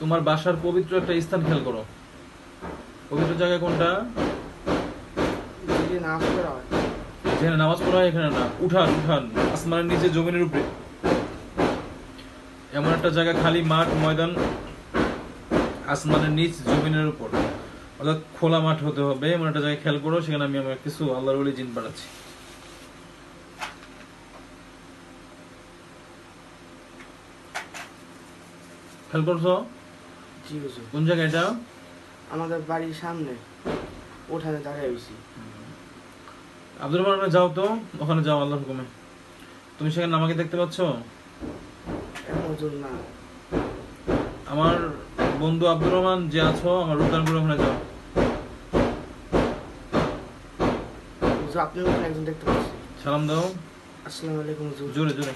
তোমার বাসার পবিত্র একটা স্থান খেয়াল করো। পবিত্র জায়গা কোনটা? নামাজ পড়া যেখানে নামাজ পড়া হয় এখানে না। উঠান উঠান। আসমানের নিচে জমিনের উপরে। এমন একটা জায়গা খালি মাঠ ময়দান আসমানের নিচ জমিনের উপর। অর্থাৎ খোলা মাঠ হতে হবে এমন একটা জায়গায় খেয়াল করো সেখানে আমি আমার কিছু আল্লাহর বলে জিন পাঠাচ্ছি খেয়াল করছ? জি হুজুর কোন এটা আমাদের বাড়ির সামনে। ওঠানে দাঁড়িয়ে হয়েছি আব্দুর রহমান যাও তো ওখানে যাও আল্লাহর হুকুমে। তুমি সেখানে আমাকে দেখতে পাচ্ছ? হুজুর না। আমার বন্ধু আব্দুর রহমান যে আছো আমার উদ্যানপুর ওখানে যাও। হুজুর আপনি ওখানে একজন দেখতে পাচ্ছি। সালাম দাও। আসসালামু আলাইকুম হুজুর। জোরে জোরে।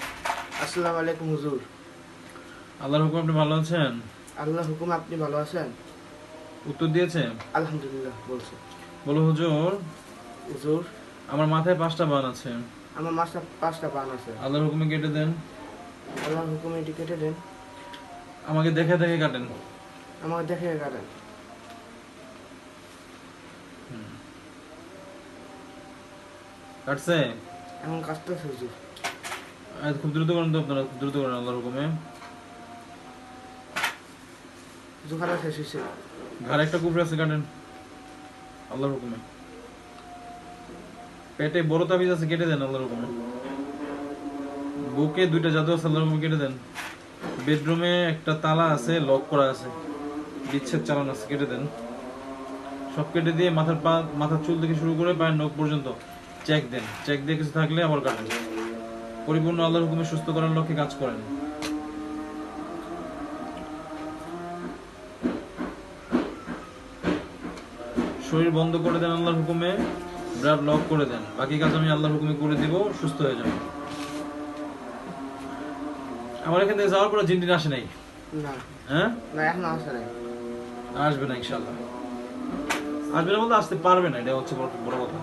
আসসালামু আলাইকুম হুজুর। আল্লাহর হুকুম আপনি ভালো আছেন? আল্লাহ হুকুম আপনি ভালো আছেন? উত্তর দিয়েছে? আলহামদুলিল্লাহ বলছে। বলো হুজুর। হুজুর। আমার মাথায় পাঁচটা বান আছে। আমার মাসটা পাঁচটা পান আছে। আল্লাহর হুকুমে কেটে দেন। আল্লাহ হুকুমে এটি কেটে দেন। আমাকে দেখে দেখে কাটেন। আমাকে দেখে কাটেন। কাটছে? এখন কাজটা হুজুর। খুব দ্রুত করেন তো আপনারা খুব দ্রুত করেন আল্লাহর হুকুমে। হুজুর শেষ হয়েছে। একটা আছে, কাটেন। আল্লাহর হুকুমে। পেটে বড় তাবিজ আছে, কেটে দেন আল্লাহর হুকুমে। বুকে দুইটা জাদু আছে, আল্লাহর হুকুমে কেটে দেন। বেডরুমে একটা তালা আছে, লক করা আছে। বিচ্ছেদ চালান আছে, কেটে দেন। সব কেটে দিয়ে মাথার পা, মাথার চুল থেকে শুরু করে পায়ের নখ পর্যন্ত চেক দেন। চেক দিয়ে কিছু থাকলে আবার কাটেন। পরিপূর্ণ আল্লাহর হুকুমে সুস্থ করার লক্ষ্যে কাজ করেন। শরীর বন্ধ করে দেন আল্লাহর হুকুমে ব্লাড লক করে দেন। বাকি কাজ আমি আল্লাহর হুকুমে করে দিব সুস্থ হয়ে যাবে। আমার এখান থেকে যাওয়ার পরে জিনটিন আসে নাই? হ্যাঁ? আসবে না ইনশাল্লাহ আসবে না বলতে আসতে পারবে না এটা হচ্ছে বড় কথা।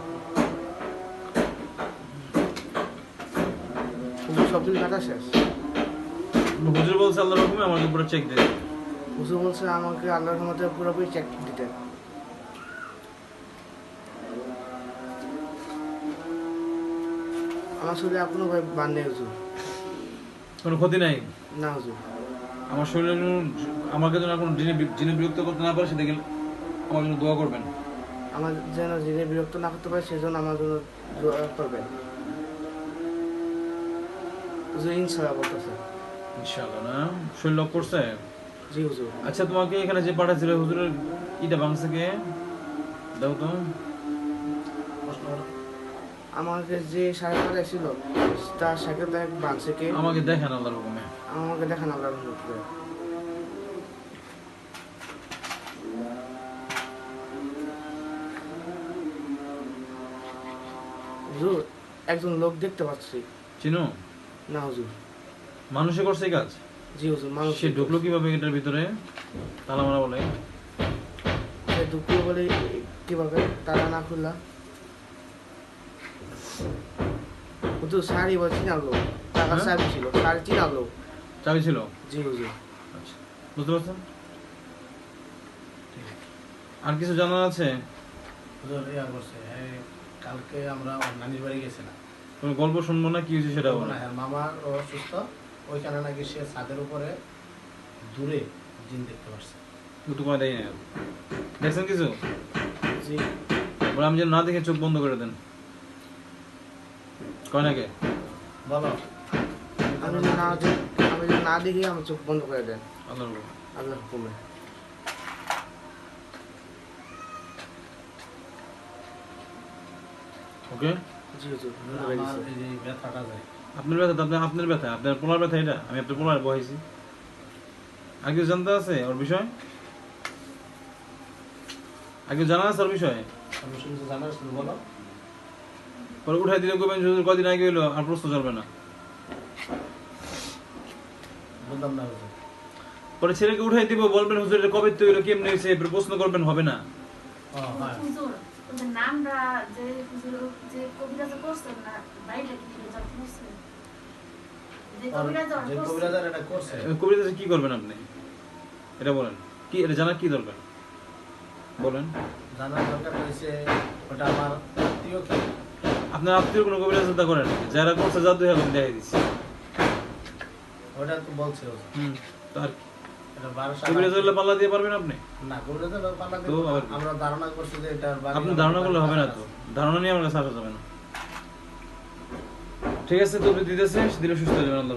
হুজুর বলছে আল্লাহর হুকুমে আমাকে পুরো চেক দেন হুজুর বলছে আমাকে আল্লাহর মধ্যে পুরোপুরি চেক দিতে। আমার শরীরে আর কোনো ভাই বান নেই হুজুর। কোনো ক্ষতি নাই? না হুজুর। আমার শরীরে আমাকে যেন এখন জিনে জিনে বিরক্ত করতে না পারে সেদিকে আমার জন্য দোয়া করবেন। আমার যেন যিনি বিরক্ত না করতে পারে সেজন্য আমার জন্য দোয়া করবেন। হুজুর ইনশাল্লাহ বলতেছে। ইনশাআল্লাহ না? শরীর লক করছে? জি হুজুর। আচ্ছা তোমাকে এখানে যে পাঠাচ্ছিল হুজুরের ইটা ভাঙছে কে? দাও তো। আমাকে যে সাড়ে পাড়ায় ছিল তার সাথে দেখ বাঁচছে কে আমাকে দেখেন আল্লাহর হুকুমে। আমাকে দেখান আল্লাহর মধ্যে হুজুর একজন লোক দেখতে পাচ্ছি। চিনো? না হুজুর। মানুষে করছে কাজ? জি হুজুর মানুষ সে ঢুকলো কীভাবে এটার ভিতরে? তালা মারা বলে। সে ঢুকলো বলে কীভাবে? তারা না খুললা? হুজুর শাড়ি চিনালো টাকা হ্যাঁ? শাড়ি ছিল শাড়ি চিনালো চাবি ছিল? জি হুজুর আচ্ছা বুঝতে পারছেন? আর কিছু জানার আছে? হুজুর ইয়া করছে কালকে আমরা নানির বাড়ি গেছিলাম। কোনো গল্প শুনব না কি হয়েছে সেটা না বলো। হ্যাঁ মামার অসুস্থ ওইখানে নাকি সে ছাদের উপরে দূরে জিন দেখতে পারছে। দেখছেন কিছু? জি। বলে আমি যেন না দেখে চোখ বন্ধ করে দেন। কয় নাকি? বলো। আমি না আমি না দেখি আমার চোখ বন্ধ করে দেন। আল্লাহর হুকুমে। আল্লাহ হুকুমে ওকে? আপনার ব্যথা আপনার আপনার ব্যথা। আপনার পোলার ব্যথা এটা? আমি আপনার পোলার বহাইছি। আর কিছু জানতে আছে ওর বিষয়? আর কিছু জানা আছে ওর বিষয়ে? জানার শুধু বলো। পরে উঠাই দিলে কবেন হুজুর কদিন আগে হইল আর প্রশ্ন চলবে না। পরে ছেলেকে উঠাই দিব বলবেন হুজুর এটা কবে তৈরি কেমনে হয়েছে প্রশ্ন করবেন হবে না। হ্যাঁ। কি করবেন আপনি? এটা বলেন। এটা জানার দরকার? বলেন। জানার দরকার হয়েছে ওটা আমার আত্মীয় আপনার আত্মীয় কোনো কবিরা চিন্তা করেন যারা করছে জাদু এখন দেখাই দিচ্ছে। ওটা তো বলছে হুম তার পাল্লা দিয়ে পারবেন আপনি? না পাল্লা তো দিয়ে আমরা ধারণা করছি যে এটা আপনি ধারণা করলে হবে না তো। ধারণা নিয়ে আমরা কাছে যাবে না। ঠিক আছে তো দিতেছে দিলে সুস্থ হয়ে যাবেন আল্লাহ